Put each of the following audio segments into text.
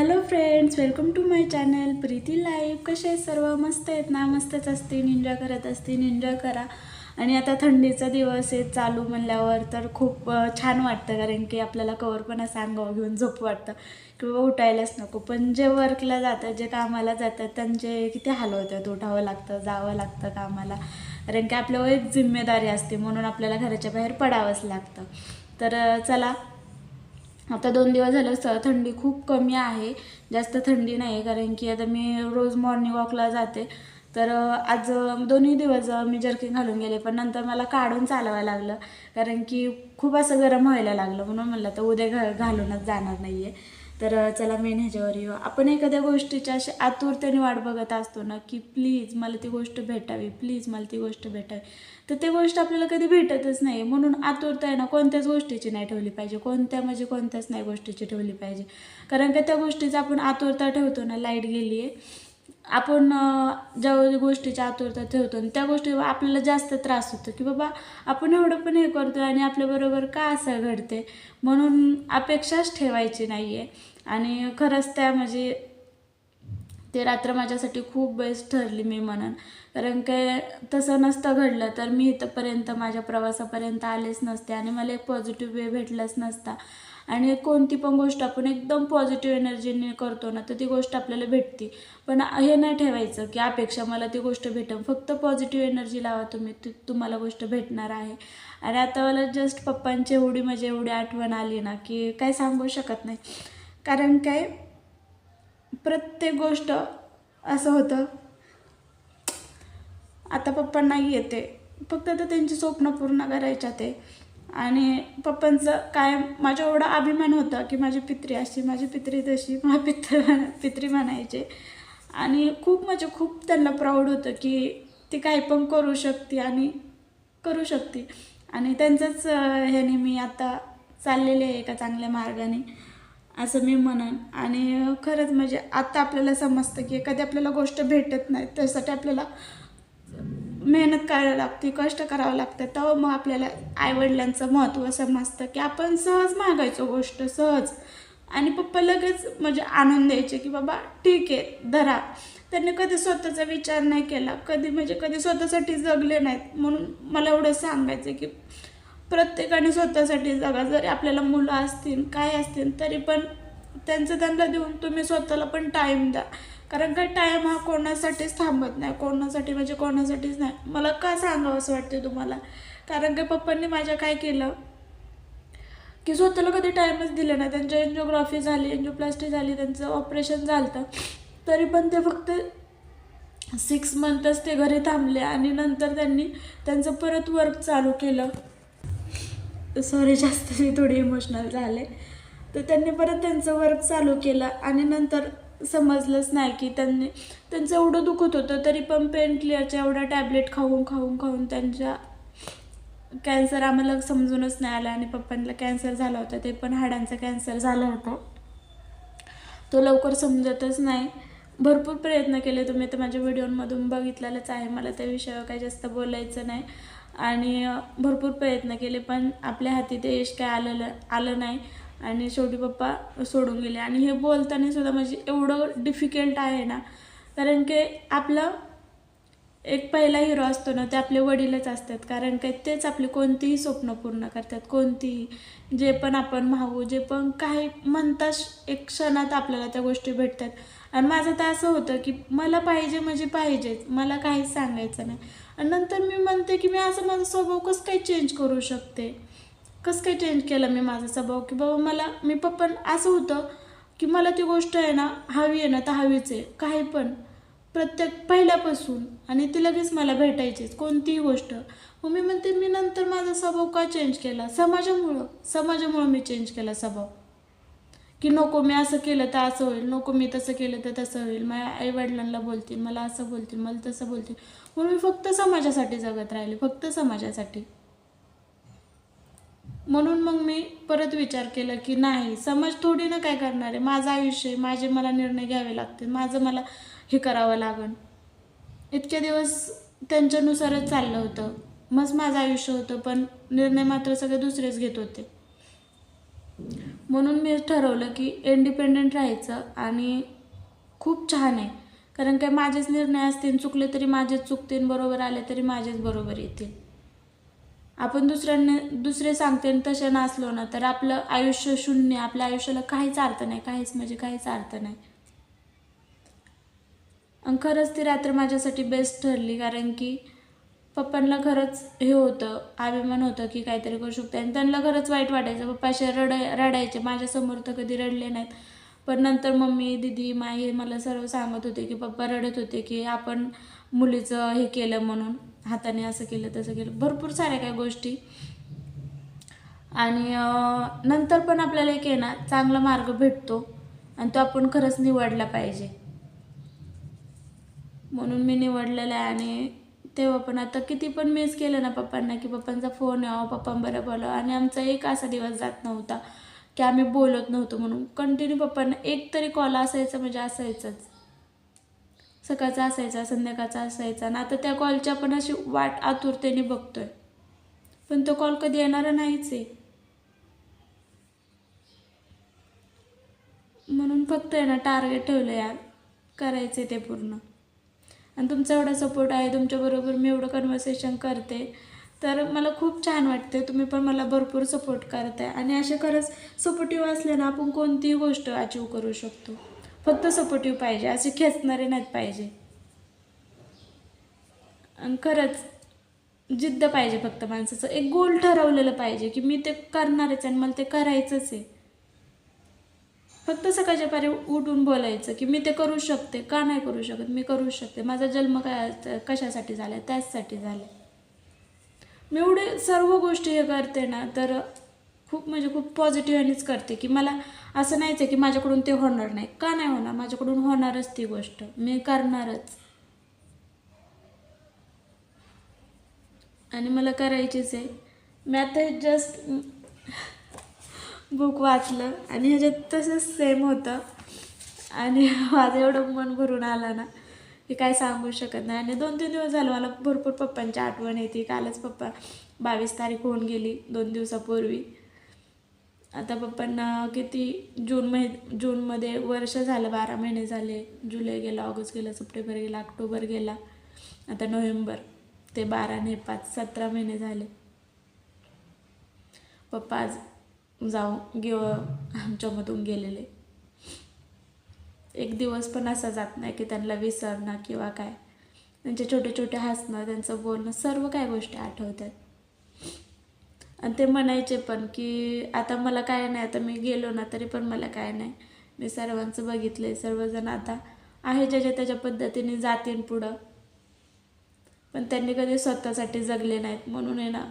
Hello friends welcome to my channel Preeti life कसे आहे सर्व? मस्त आहेत ना? मस्तच असतील एन्जॉय करत असतील एन्जॉय करा. आणि आता थंडीचा दिवस आहे चालू म्हणल्यावर तर खूप छान वाटतं. कारण की आपल्याला कवर पण असं अंगावर घेऊन झोप वाटतं. किंवा उठायलाच नको. पण जे वर्कला जातात जे कामाला जातात त्यांचे किती हाल होतात. उठावं लागतं जावं लागतं कामाला. कारण की आपल्यावर एक जिम्मेदारी असते. म्हणून आपल्याला घराच्या बाहेर पडावंच लागतं. तर चला आता दोन दिवस झालं स थंडी खूप कमी आहे. जास्त थंडी नाही आहे कारण की आता मी रोज मॉर्निंग वॉकला जाते. तर आज दोन्ही दिवस मी जर्किंग घालून गेले पण नंतर मला काढून चालवायला लागलं. कारण की खूप असं गरम व्हायला लागलं म्हणून म्हणलं तर उद्या घ घालूनच जाणार नाही आहे तर चला मेन ह्याच्यावर येऊ. आपण एखाद्या गोष्टीच्या अशी आतुरतेने वाट बघत असतो ना की प्लीज मला ती गोष्ट भेटावी प्लीज मला ती गोष्ट भेटावी. तर ती गोष्ट आपल्याला कधी भेटतच नाही. म्हणून आतुरता आहे ना कोणत्याच गोष्टीची नाही ठेवली पाहिजे. कोणत्या म्हणजे कोणत्याच नाही गोष्टीची ठेवली पाहिजे. कारण का त्या गोष्टीचा आपण आतुरता ठेवतो ना लाइट गेली आहे. आपण ज्या गोष्टीची आतुरता ठेवतो ना त्या गोष्टी आपल्याला जास्त त्रास होतो की बाबा आपण एवढं पण हे करतो आणि आपल्याबरोबर का असं घडते म्हणून अपेक्षाच ठेवायची नाही आहे आणि खरंच त्या म्हणजे ते रात्र माझ्यासाठी खूप बेस्ट ठरली मी म्हणून. कारण काय तसं नसतं घडलं तर मी इथंपर्यंत माझ्या प्रवासापर्यंत आलेच नसते आणि मला एक पॉझिटिव्ह वे भेटलाच नसता. आणि कोणती पण गोष्ट आपण एकदम पॉझिटिव्ह एनर्जीने करतो ना तर ती गोष्ट आपल्याला भेटते. पण हे नाही ठेवायचं की अपेक्षा मला ती गोष्ट भेटेल फक्त पॉझिटिव्ह एनर्जी लावा तुम्ही ती तुम्हाला गोष्ट भेटणार आहे. आणि आता मला जस्ट पप्पांची एवढी म्हणजे एवढी आठवण आली ना की काय सांगू शकत नाही. कारण काय? प्रत्येक गोष्ट असं होतं. आता पप्पांना येते फक्त आता त्यांची स्वप्न पूर्ण करायच्या ते आणि पप्पांचं काय माझ्या एवढा अभिमान होता की माझी पित्री अशी माझी पित्री तशी मला पित्र पित्री म्हणायचे. आणि खूप म्हणजे खूप त्यांना प्राऊड होतं की ती काही पण करू शकते आणि करू शकते. आणि त्यांचंच ह्याने मी आता चाललेले आहे एका चांगल्या मार्गाने. असं मी म्हणन. आणि खरंच म्हणजे आता आपल्याला समजतं की एखादी आपल्याला गोष्ट भेटत नाही त्यासाठी आपल्याला मेहनत करायला लागते कष्ट करावं लागतं तेव्हा मग आपल्याला आईवडिलांचं महत्त्व समजतं की आपण सहज मागायचो गोष्ट सहज. आणि पप्पा लगेच म्हणजे आणून द्यायचे की बाबा ठीक आहे धरा. त्यांनी कधी स्वतःचा विचार नाही केला कधी म्हणजे कधी स्वतःसाठी जगले नाहीत. म्हणून मला एवढं सांगायचं की प्रत्येकाने स्वतःसाठी जगा. जरी आपल्याला मुलं असतील काय असतील तरी पण त्यांचं त्यांना देऊन तुम्ही स्वतःला पण टाईम द्या. कारण का टाईम हा कोणासाठीच थांबत नाही कोणासाठी म्हणजे कोणासाठीच नाही. मला का सांगावं असं वाटते तुम्हाला? कारण का पप्पांनी माझ्या काय केलं? की स्वतःला कधी टाईमच दिला नाही. त्यांची एन्जिओग्राफी झाली एन्जिओप्लास्टी झाली त्यांचं ऑपरेशन झालं तरी पण ते फक्त सिक्स मंथच ते घरी थांबले आणि नंतर त्यांनी त्यांचं परत वर्क चालू केलं. सॉरी जास्त मी थोडी इमोशनल झाले. तर त्यांनी परत त्यांचं वर्क चालू केलं आणि नंतर समजलंच नाही की त्यांनी त्यांचं एवढं दुखत होतं तरी पण पेन क्लिअरच्या एवढ्या टॅबलेट खाऊन खाऊन खाऊन त्यांच्या कॅन्सर आम्हाला समजूनच नाही आला आणि पप्पांना कॅन्सर झाला होता ते पण हाडांचा कॅन्सर झाला होता. तो लवकर समजतच नाही. भरपूर प्रयत्न केले तुम्ही तर माझ्या व्हिडिओमधून बघितलेलंच आहे. मला त्या विषयावर काही जास्त बोलायचं नाही. आणि भरपूर प्रयत्न केले पण आपल्या हाती ते यश काय आलेलं आलं नाही. आणि शेवटी पप्पा सोडून गेले. आणि हे बोलताना सुद्धा म्हणजे एवढं डिफिकल्ट आहे ना. कारण की आपलं एक पहिला हिरो असतो ना ते आपले वडीलच असतात. कारण काय तेच आपले कोणतीही स्वप्न पूर्ण करतात. कोणतीही जे पण आपण मागू जे पण काही म्हणताच एक क्षणात आपल्याला त्या गोष्टी भेटतात. आणि माझं तर असं होतं की मला पाहिजे म्हणजे पाहिजेच. मला काहीच सांगायचं नाही. आणि नंतर मी म्हणते की मी असं माझा स्वभाव कसं काय चेंज करू शकते? कसं काय चेंज केलं मी माझा स्वभाव? की बाबा मला मी पप्पन असं होतं की मला ती गोष्ट आहे ना हवी आहे ना तर हवीच आहे. काही पण. प्रत्येक पहिल्यापासून आणि ती लगेच मला भेटायचीच कोणतीही गोष्ट. मग मी म्हणते मी नंतर माझा स्वभाव का चेंज केला? समाजामुळं. समाजामुळं मी चेंज केला स्वभाव. की नको मी असं केलं तर असं होईल नको मी तसं केलं तर तसं होईल. माझ्या आईवडिलांना बोलतील मला असं बोलतील मला तसं बोलतील. म्हणून मी फक्त समाजासाठी जगत राहिले फक्त समाजासाठी. म्हणून मग मी परत विचार केला की नाही समाज थोडी ना काय करणार आहे? माझं आयुष्य आहे माझे मला निर्णय घ्यावे लागतील माझं मला हे करावं लागन. इतके दिवस त्यांच्यानुसारच चाललं होतं. मग माझं आयुष्य होतं पण निर्णय मात्र सगळे दुसरेच घेत होते. म्हणून मी ठरवलं की इंडिपेंडंट राहायचं आणि खूप छान आहे. कारण काय माझेच निर्णय असतील चुकले तरी माझेच चुकतील बरोबर आले तरी माझेच बरोबर येतील. आपण दुसऱ्यांनी दुसरे सांगते आणि तसे नसलो ना तर आपलं आयुष्य शून्य आपल्या आयुष्याला काहीच अर्थ नाही काहीच म्हणजे काहीच अर्थ नाही. आणि खरंच ती रात्र माझ्यासाठी बेस्ट ठरली कारण की पप्पांना खरंच हे होतं अभिमान होतं की काहीतरी करू शकतो. आणि त्यांना खरंच वाईट वाटायचं पप्पाशी रडाय रडायचे माझ्यासमोर तर कधी रडले नाहीत. पण नंतर मम्मी दिदी माई हे मला सर्व सांगत होते की पप्पा रडत होते की आपण मुलीचं हे केलं म्हणून हाताने असं केलं तसं केलं. भरपूर साऱ्या काही गोष्टी. आणि नंतर पण आपल्याला एक आहे ना चांगला मार्ग भेटतो आणि तो आपण खरंच निवडला पाहिजे. म्हणून मी निवडलेला आहे आणि तेव्हा पण आता किती पण मिस केलं ना पप्पांना की पप्पांचा फोन यावं पप्पा बरं बोलावं. आणि आमचा एक असा दिवस जात नव्हता की आम्ही बोलत नव्हतो म्हणून. कंटिन्यू पप्पांना एक तरी कॉल असायचा म्हणजे असायचाच. सकाळचा असायचा संध्याकाळचा असायचा. आणि आता त्या कॉलच्या पण अशी वाट आतुरतेने बघतोय. पण तो कॉल कधी येणारा नाहीच आहे. म्हणून फक्त आहे ना टार्गेट ठेवलं यार. करायचं ते पूर्ण. आणि तुमचा एवढा सपोर्ट आहे तुमच्याबरोबर मी एवढं कन्व्हर्सेशन करते. तर मला खूप छान वाटते तुम्ही पण मला भरपूर सपोर्ट करताय. आणि असे खरंच सपोर्टिव्ह असले ना आपण कोणतीही गोष्ट अचीव करू शकतो. फक्त सपोर्टिव्ह पाहिजे असे खेचणारे नाहीत पाहिजे. आणि खरंच जिद्द पाहिजे फक्त माणसाचं. एक गोल ठरवलेलं पाहिजे की मी ते करणारच आहे आणि मला ते करायचंच आहे. फक्त सकाळच्या पारी उठून बोलायचं की मी ते करू शकते का नाही करू शकत? मी करू शकते. माझा जन्म काय कशासाठी झाला? त्याचसाठी झाला. मी एवढे सर्व गोष्टी हे करते ना तर खूप म्हणजे खूप पॉझिटिव्हनेच करते की मला असं नाहीच आहे की माझ्याकडून ते होणार नाही. का नाही होणार? माझ्याकडून होणारच ती गोष्ट. मी करणारच. आणि मला करायचीच आहे. मी आता जस्ट बुक वाचलं आणि ह्याच्यात तसंच सेम होतं. आणि माझं एवढं मन भरून आलं ना की काय सांगू शकत नाही. आणि दोन तीन दिवस झालं मला भरपूर पप्पांची आठवण येते. कालच पप्पा बावीस तारीख होऊन गेली दोन दिवसापूर्वी. आता पप्पांना किती जून महि जूनमध्ये वर्ष झालं बारा महिने झाले. जुलै गेला ऑगस्ट गेला सप्टेंबर गेला ऑक्टोबर गेला. आता नोव्हेंबर ते बारा ने पाच सतरा महिने झाले. पप्पा आज जाऊ गे आमच्यामधून गेलेले. एक दिवस पण असा जात नाही की त्यांना विसरणं किंवा काय. त्यांचे छोटे छोटे हसणं त्यांचं बोलणं सर्व काय गोष्टी आठवतात. आणि ते म्हणायचे पण की आता मला काय नाही आता मी गेलो ना तरी पण मला काय नाही. मी सर्वांचं बघितले सर्वजण आता आहे ज्याच्या त्याच्या पद्धतीने जातील पुढं. पण त्यांनी कधी स्वतःसाठी जगले नाहीत म्हणून आहे ना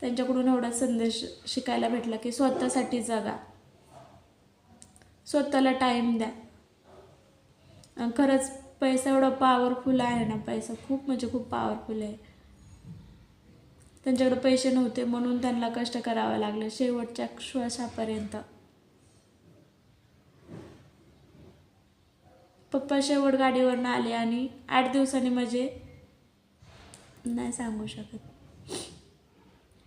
त्यांच्याकडून एवढा संदेश शिकायला भेटला की स्वतःसाठी जगा. स्वतःला टाईम द्या. खरंच पैसा एवढा पॉवरफुल आहे ना पैसा. खूप म्हणजे खूप पॉवरफुल आहे. त्यांच्याकडे पैसे नव्हते म्हणून त्यांना कष्ट करावं लागलं. शेवटच्या श्वासापर्यंत. पप्पा शेवट गाडीवरनं आले आणि आठ दिवसांनी म्हणजे नाही सांगू शकत.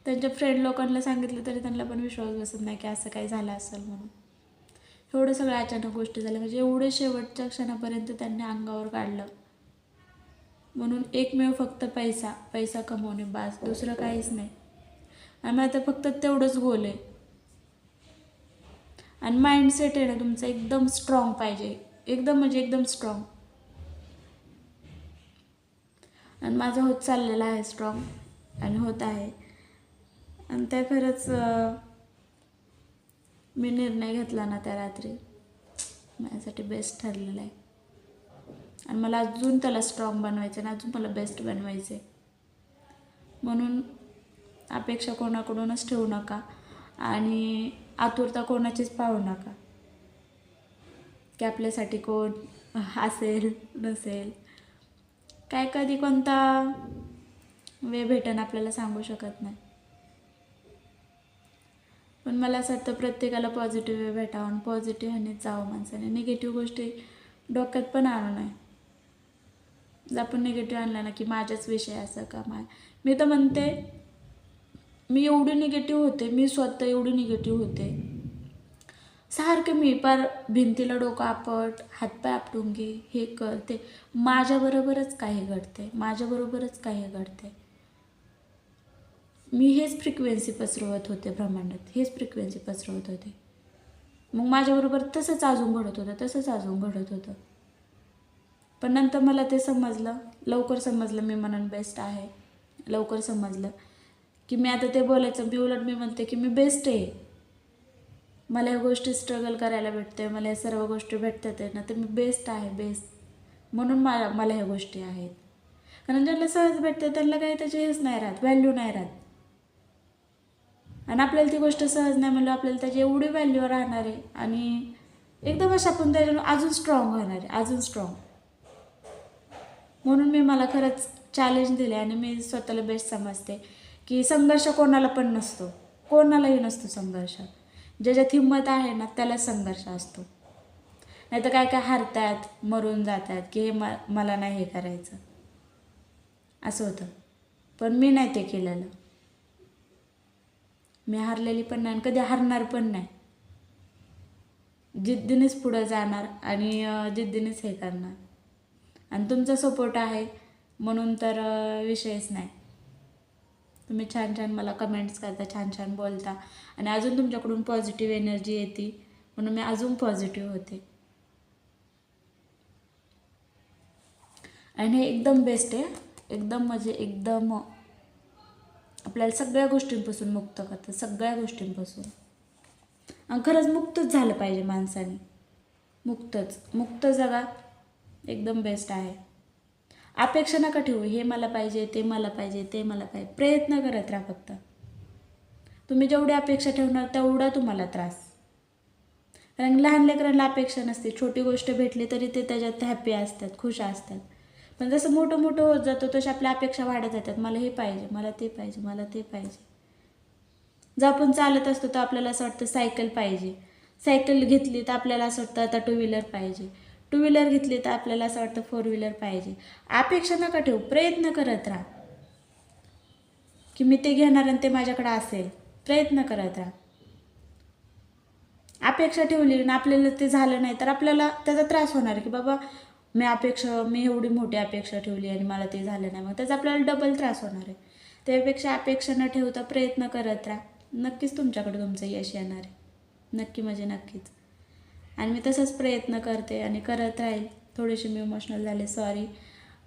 त्यांच्या फ्रेंड लोकांना सांगितलं तरी त्यांना पण विश्वास बसत नाही की असं काही झालं असेल म्हणून. एवढं सगळं अचानक गोष्टी झाल्या. म्हणजे एवढे शेवटच्या क्षणापर्यंत त्यांनी अंगावर काढलं. म्हणून एकमेव फक्त पैसा पैसा कमवणे बास दुसरं काहीच नाही. आणि आता फक्त तेवढंच गोल आहे. आणि माइंडसेट आहे ना तुमचं एकदम स्ट्रॉंग पाहिजे. एकदम म्हणजे एकदम स्ट्रॉंग आणि माझं होत चाललेलं आहे स्ट्रॉंग आणि होत आहे. आणि त्या खरंच मी निर्णय घेतला ना त्या रात्री. माझ्यासाठी बेस्ट ठरलेला आहे. आणि मला अजून त्याला स्ट्रॉंग बनवायचं आणि अजून मला बेस्ट बनवायचं आहे म्हणून अपेक्षा कोणाकडूनच ठेवू नका आणि आतुरता कोणाचीच पाहू नका. की आपल्यासाठी कोण असेल नसेल. काय कधी कोणता वेळ भेटेन आपल्याला सांगू शकत नाही. पण मला असं वाटतं प्रत्येकाला पॉझिटिव्ह वे भेटावं आणि पॉझिटिव्ह ह्याने जावं माणसाने. निगेटिव्ह गोष्टी डोक्यात पण आणू नये. आपण निगेटिव्ह आणला ना की माझ्याच विषय असं का माय मी तर म्हणते मी एवढी निगेटिव्ह होते मी स्वतः एवढी निगेटिव्ह होते. सारखं मी पार भिंतीला डोकं आपट हातपाय आपटून घे हे करते माझ्याबरोबरच काही घडते माझ्याबरोबरच काही घडते मी हेच फ्रिक्वेन्सी पसरवत होते ब्रह्मांडात. हेच फ्रिक्वेन्सी पसरवत होते. मग माझ्याबरोबर तसंच अजून घडत होतं तसंच अजून घडत होतं. पण नंतर मला ते समजलं. लवकर समजलं मी म्हणून बेस्ट आहे. लवकर समजलं की मी आता ते बोलायचं मी उलट मी म्हणते की मी बेस्ट आहे. मला ह्या गोष्टी स्ट्रगल करायला भेटते मला या सर्व गोष्टी भेटतात आहे ना तर मी बेस्ट आहे बेस्ट म्हणून मला मला ह्या गोष्टी आहेत. कारण ज्यांना सहज भेटते त्यांना काही त्याचे हेच नाही राहत व्हॅल्यू नाही राहत. आणि आपल्याला ती गोष्ट सहज नाही म्हणलं आपल्याला त्याची एवढी व्हॅल्यू राहणार आहे. आणि एकदम अशा आपण त्याच्यानं अजून स्ट्रॉंग होणार आहे अजून स्ट्रॉंग म्हणून मी मला खरंच चॅलेंज दिले आणि मी स्वतःला बेस्ट समजते की संघर्ष कोणाला पण नसतो. कोणालाही नसतो संघर्ष. ज्याच्यात हिंमत आहे ना त्याला संघर्ष असतो. नाही तर काय काय हारतात मरून जातात की हे म मला नाही हे करायचं. असं होतं. पण मी नाही ते केलेलं. मी हारलेली पण नाही आणि कधी हारणार पण नाही. जिद्दीनेच पुढं जाणार आणि जिद्दीनेच हे करणार. आणि तुमचा सपोर्ट आहे म्हणून तर विषयच नाही. तुम्ही छान छान मला कमेंट्स करता छान छान बोलता आणि अजून तुमच्याकडून पॉझिटिव्ह एनर्जी येते म्हणून मी अजून पॉझिटिव्ह होते. आणि हे एकदम बेस्ट आहे एकदम म्हणजे एकदम आपल्याला सगळ्या गोष्टींपासून मुक्त करतं सगळ्या गोष्टींपासून. आणि खरंच मुक्तच झालं पाहिजे माणसाने. मुक्तच. मुक्त जगा एकदम बेस्ट आहे. अपेक्षा नका ठेवू हे मला पाहिजे ते मला पाहिजे ते मला पाहिजे. प्रयत्न करत राहा फक्त. तुम्ही जेवढी अपेक्षा ठेवणार तेवढा तुम्हाला त्रास. कारण लहान लेकरांना अपेक्षा नसते. छोटी गोष्ट भेटली तरी ते त्याच्यात हॅपी असतात खुश असतात. पण जसं मोठं मोठं होत जातो तशा आपल्या अपेक्षा वाढत जातात. मला हे पाहिजे मला ते पाहिजे मला ते पाहिजे. जर आपण चालत असतो तर आपल्याला असं वाटतं सायकल पाहिजे. सायकल घेतली तर आपल्याला असं वाटतं आता टू व्हीलर पाहिजे. टू व्हीलर घेतली तर आपल्याला असं वाटतं फोर व्हीलर पाहिजे. अपेक्षा नका ठेवू प्रयत्न करत राहा. की मी ते घेणार आणि ते माझ्याकडे असेल. प्रयत्न करत राहा. अपेक्षा ठेवली आणि आपल्याला ते झालं नाही तर आपल्याला त्याचा त्रास होणार की बाबा मी अपेक्षा मी एवढी मोठी अपेक्षा ठेवली आणि मला ते झालं नाही. मग त्याचा आपल्याला डबल त्रास होणार आहे. त्यापेक्षा अपेक्षा न ठेवता प्रयत्न करत राहा. नक्कीच तुमच्याकडे तुमचं यश येणार आहे. नक्की म्हणजे नक्कीच. आणि मी तसंच प्रयत्न करते आणि करत राहील. थोडेसे मी इमोशनल झाले. सॉरी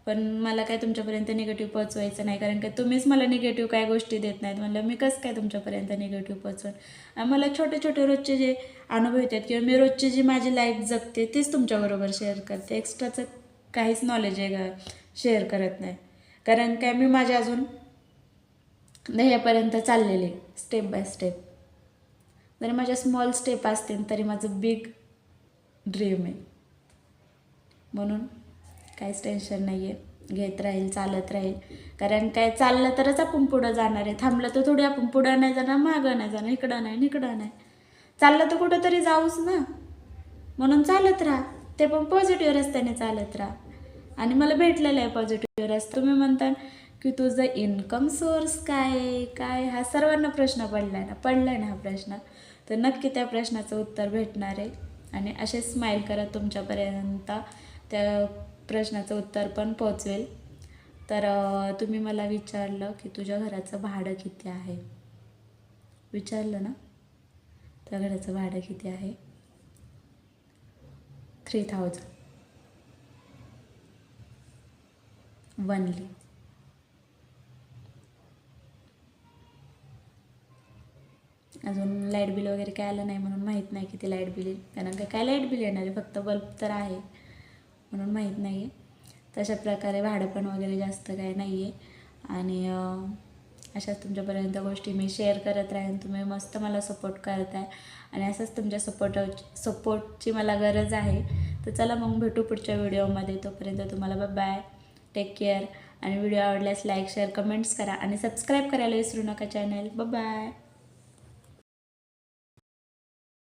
पण मला काय तुमच्यापर्यंत निगेटिव्ह पोचवायचं नाही कारण की तुम्हीच मला निगेटिव्ह काय गोष्टी देत नाहीत. म्हणलं मी कसं काय तुमच्यापर्यंत निगेटिव्ह पोचवण आणि मला छोटे छोटे रोजचे जे अनुभव येतात किंवा मी रोजची जी माझी लाईफ जगते तीच तुमच्याबरोबर शेअर करते. एक्स्ट्राचं काहीच नॉलेज आहे का शेअर करत नाही. कारण काय मी माझ्या अजून ध्येयापर्यंत चाललेले स्टेप बाय स्टेप जरी माझ्या स्मॉल स्टेप असतील तरी माझं बिग ड्रीम आहे. म्हणून काहीच टेन्शन नाही आहे घेत राहील चालत राहील. कारण काय चाललं तरच आपण पुढं जाणार आहे. थांबलं तर थोडी आपण पुढं नाही जाणार मागं नाही जाणार इकडं नाही इकडं नाही. चाललं तर कुठंतरी जाऊच ना. म्हणून चालत राहा. ते पण पॉझिटिव्ह रस्त्याने चालत राहा. आणि मला भेटलेलं आहे पॉझिटिव्ह रस्ता. तुम्ही म्हणता की तुझं इन्कम सोर्स काय काय? हा सर्वांना प्रश्न पडला आहे ना. पडला आहे ना हा प्रश्न. तर नक्की त्या प्रश्नाचं उत्तर भेटणार आहे. आणि असे स्माईल करत तुमच्यापर्यंत. त्या प्रश्नाचं उत्तर पण पोचवेल. तर तुम्ही मला विचारलं की तुझ्या घराचं भाडं किती आहे? विचारलं ना? त्या घराचं भाडं किती आहे? थ्री थाउजंड वनली अजून लाइट बिल वगैरे काय आलं नाही म्हणून माहीत नाही किती लाइट बिल येईल कारण काय काय लाइट बिल येणार आहे? फक्त बल्ब तर आहे. म्हणून माहीत नाही आहे तशा प्रकारे भाडं पण वगैरे जास्त काय नाही आहे आणि अशाच तुमच्यापर्यंत गोष्टी मी शेअर करत राहीन. तुम्ही मस्त मला सपोर्ट करताय. आणि असंच तुमच्या सपोर्ट सपोर्टची मला गरज आहे. तर चला मग भेटू पुढच्या व्हिडिओमध्ये तोपर्यंत तुम्हाला बाय टेक केअर आणि व्हिडिओ आवडल्यास लाईक शेअर कमेंट्स करा. आणि सबस्क्राईब करायला विसरू नका चॅनल बाय